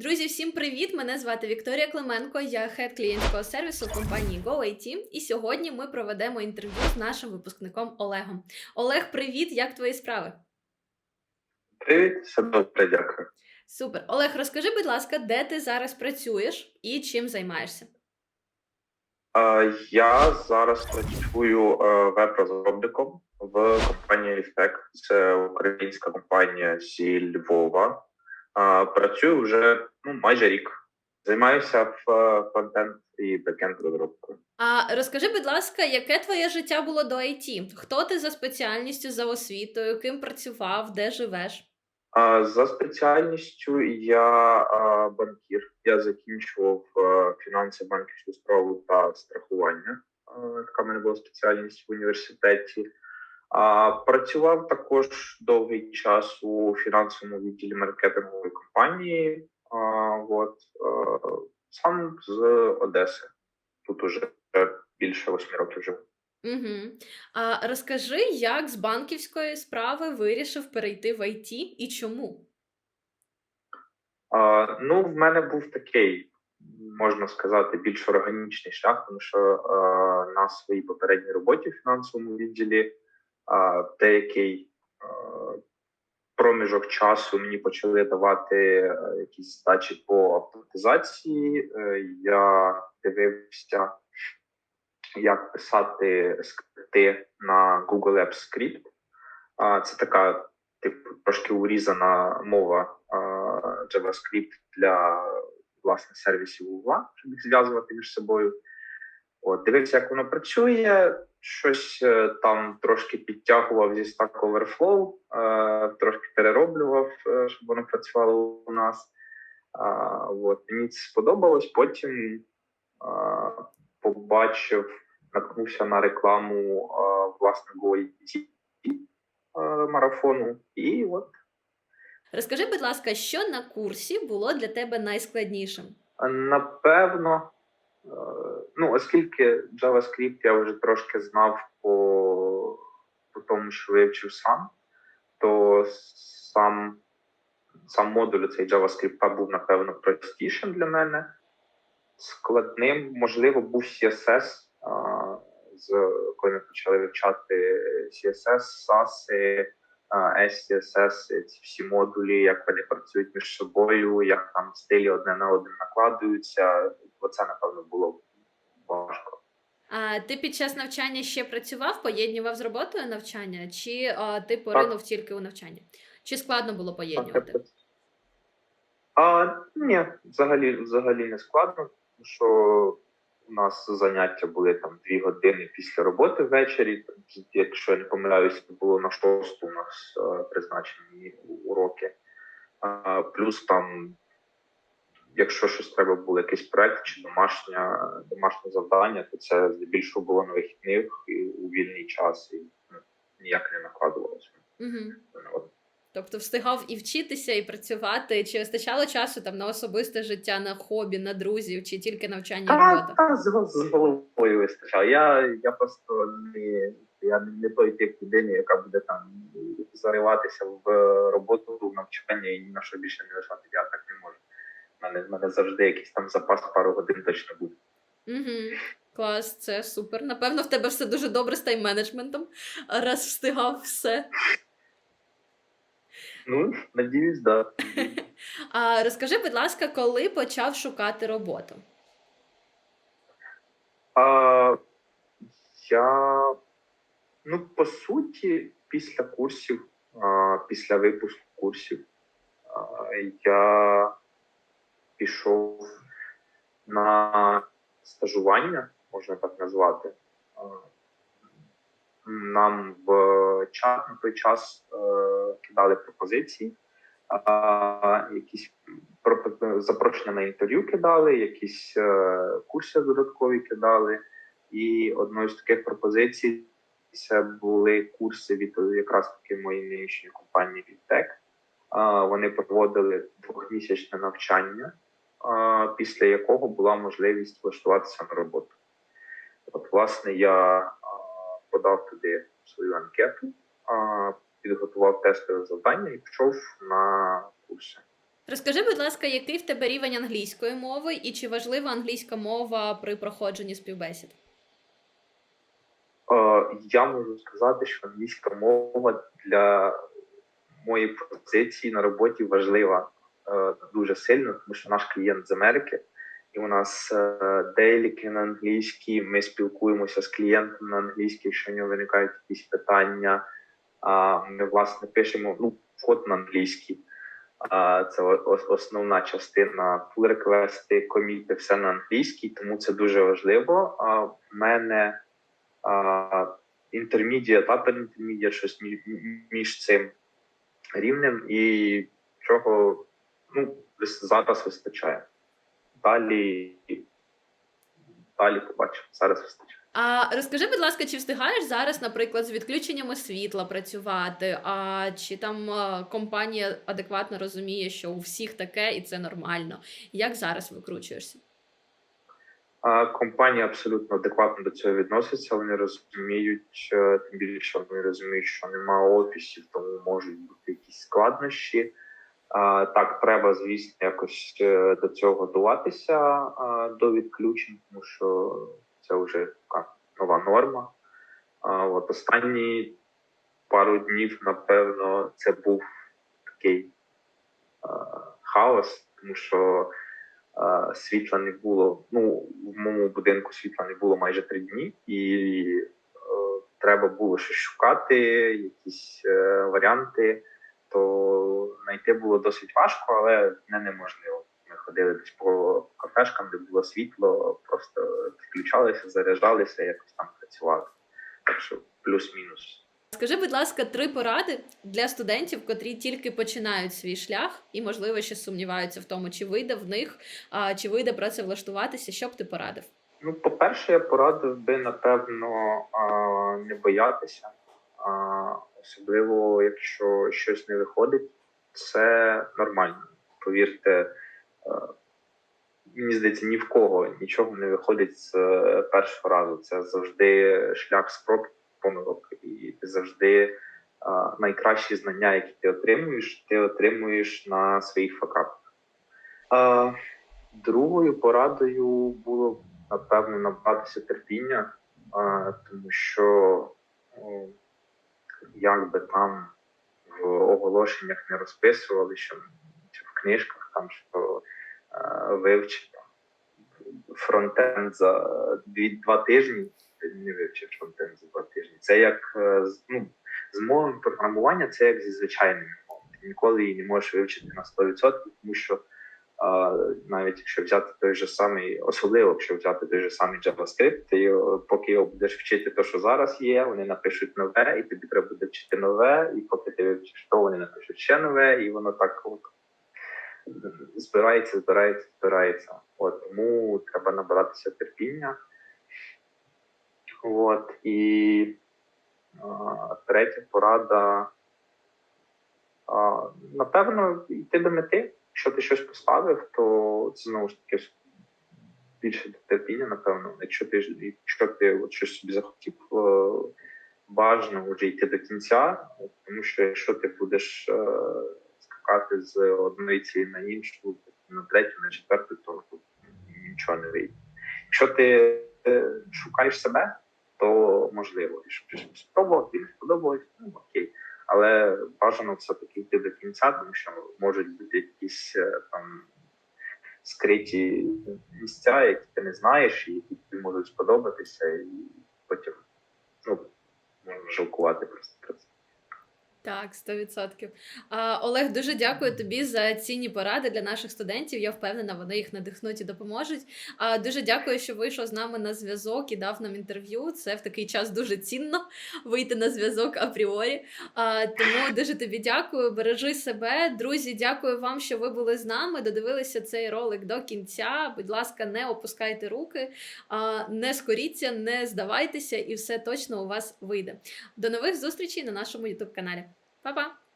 Друзі, всім привіт! Мене звати Вікторія Клименко, я хед клієнтського сервісу компанії GoIT. І сьогодні ми проведемо інтерв'ю з нашим випускником Олегом. Олег, привіт! Як твої справи? Привіт, все добре, дякую. Супер. Олег, розкажи, будь ласка, де ти зараз працюєш і чим займаєшся? Я зараз працюю е, веб-розробником в компанії Ліфтек. Це українська компанія зі Львова. Працюю вже ну, майже рік. Займаюся в фронтенд і бекенд розробкою. А розкажи, будь ласка, яке твоє життя було до IT? Хто ти за спеціальністю, за освітою, ким працював, де живеш? А За спеціальністю я банкір. Я закінчував фінанси, банківську справу та страхування. Така в мене була спеціальність в університеті. А Працював також довгий час у фінансовому відділі маркетингової компанії. А, От е, сам з Одеси. Тут уже більше восьми років живу. Угу. А розкажи, як з банківської справи вирішив перейти в IT і чому? А, ну, в мене був такий, можна сказати, більш органічний шлях, тому що а, на своїй попередній роботі в фінансовому відділі деякий проміжок часу мені почали давати е, якісь здачі по автоматизації. Е, Я дивився, як писати скрипти на Google Apps Script. Це така, типу, трошки урізана мова JavaScript для власне сервісів Google, щоб їх зв'язувати між собою. От, дивився, як воно працює. Щось е, там трошки підтягував зі Stack Overflow, е, трошки перероблював, е, щоб воно працювало у нас. От, мені це сподобалось. Потім побачив, наткнувся на рекламу GoIT марафону. І от Розкажи, будь ласка, що на курсі було для тебе найскладнішим? Напевно, ну, оскільки JavaScript я вже трошки знав по, по тому, що вивчив сам, то сам, сам модуль цей JavaScript був, напевно, простішим для мене. Складним, можливо, був CSS. а, З, коли ми почали вивчати CSS, SAS, SCSS, ці всі модулі, як вони працюють між собою, як там стилі одне на один накладуються. Оце, напевно, було важко. А ти під час навчання ще працював, поєднував з роботою навчання, чи а, ти поринув тільки у навчання? Чи складно було поєднувати? А, ні, взагалі, взагалі не складно, тому що у нас заняття були там дві години після роботи ввечері. Якщо я не помиляюся, було на шосту у нас е, призначені уроки. А, плюс там, якщо щось треба було, якийсь проект чи домашнє, домашнє завдання, то це здебільшого було на вихідних і у вільний час і ну, ніяк не накладувалося. Угу. Тобто встигав і вчитися, і працювати, чи вистачало часу там на особисте життя, на хобі, на друзів, чи тільки навчання і Та, робота? та з, з головою вистачало. Я, я просто не, я не той тип людини, яка буде там зариватися в роботу, в навчання і ні на що більше не лишати. Я так. У мене, в мене завжди якийсь там запас пару годин точно буде. Угу. Клас, це супер. Напевно, в тебе все дуже добре з тайм-менеджментом, раз встигав все. Ну, надіюсь, да. А розкажи, будь ласка, коли почав шукати роботу? А, я, ну, по суті, після курсів, а, після випуску курсів, а, я пішов на стажування, можна так назвати. Нам в чат на той час е, кидали пропозиції, якісь запрошення на інтерв'ю кидали, якісь е, курси додаткові кидали. І одною з таких пропозицій це були курси від якраз таки моєї нинішньої компанії Відтек. Вони проводили двохмісячне навчання, після якого була можливість влаштуватися на роботу. От, власне, я подав туди свою анкету, підготував тестове завдання і пішов на курси. Розкажи, будь ласка, який в тебе рівень англійської мови і чи важлива англійська мова при проходженні співбесід? Я можу сказати, що англійська мова для моєї позиції на роботі важлива дуже сильно, тому що наш клієнт з Америки, і у нас е, дейліки на англійській. Ми спілкуємося з клієнтом на англійській, якщо в нього виникають якісь питання. Ми власне пишемо ну, код на англійській. Це основна частина pull реквести, коміти, все на англійській, тому це дуже важливо. В мене інтермідіат, upper intermediate, щось мі- мі- між цим рівнем, і чого ну, зараз вистачає. Далі, далі побачимо. Зараз вистачає. А розкажи, будь ласка, чи встигаєш зараз, наприклад, з відключеннями світла працювати? А чи там компанія адекватно розуміє, що у всіх таке і це нормально? Як зараз викручуєшся? А компанія абсолютно адекватно до цього відноситься. Вони розуміють, е, тим більше вони розуміють, що немає офісів, тому можуть бути якісь складнощі. Так, треба, звісно, якось е, до цього готуватися а, до відключень, тому що це вже така нова норма. От останні пару днів, напевно, це був такий хаос, тому що світла не було. Ну, в моєму будинку світла не було майже три дні, і е, треба було щось шукати, якісь е, варіанти. То знайти було досить важко, але не неможливо. Ми ходили десь по кафешкам, де було світло, просто включалися, заряджалися, якось там працювали. Так що плюс-мінус. Скажи, будь ласка, три поради для студентів, котрі тільки починають свій шлях і, можливо, ще сумніваються в тому, чи вийде в них, чи вийде працевлаштуватися. Що б ти порадив? Ну, по-перше, я порадив би, напевно, не боятися. Особливо, якщо щось не виходить, це нормально. Повірте, мені здається, ні в кого нічого не виходить з е, першого разу. Це завжди шлях спроб помилок, і завжди найкращі знання, які ти отримуєш, ти отримуєш на своїх факапах. Другою порадою було напевно набратися терпіння, тому що як би там в оголошеннях не розписували, що в книжках там що е, вивчити фронтенд за дві, два тижні. Ти не вивчив фронтенд за два тижні. Це як е, з- ну, з мовами програмування, це як зі звичайними мовами. Ти ніколи її не можеш вивчити на 100%, тому що навіть якщо взяти той же самий, особливо якщо взяти той же самий JavaScript, ти поки його будеш вчити те, що зараз є, вони напишуть нове, і тобі треба буде вчити нове, і поки ти вивчиш то, вони напишуть ще нове, і воно так от збирається, збирається, збирається. От тому треба набиратися терпіння. От і а, третя порада. А, напевно, йти до мети. Якщо ти щось поставив, то це знову ж таки більше терпіння, напевно. Якщо ти якщо ти от щось собі захотів, е, бажано вже йти до кінця, тому що якщо ти будеш е, скакати з одної цілі на іншу, на третю, на четверту, то нічого не вийде. Якщо ти е, шукаєш себе, то можливо, якщо щось не сподобалось, ну окей. Але бажано все-таки йти до кінця, тому що можуть бути якісь е, там скриті місця, які ти не знаєш, і які тобі можуть сподобатися, і потім ну, жалкувати просто про це. Так, 100%. А, Олег, дуже дякую тобі за цінні поради для наших студентів. Я впевнена, вони їх надихнуть і допоможуть. А, дуже дякую, що вийшов з нами на зв'язок і дав нам інтерв'ю. Це в такий час дуже цінно вийти на зв'язок апріорі. А, тому дуже тобі дякую. Бережи себе. Друзі, дякую вам, що ви були з нами. Додивилися цей ролик до кінця. Будь ласка, не опускайте руки, а, не скоріться, не здавайтеся, і все точно у вас вийде. До нових зустрічей на нашому youtube каналі. 拜拜。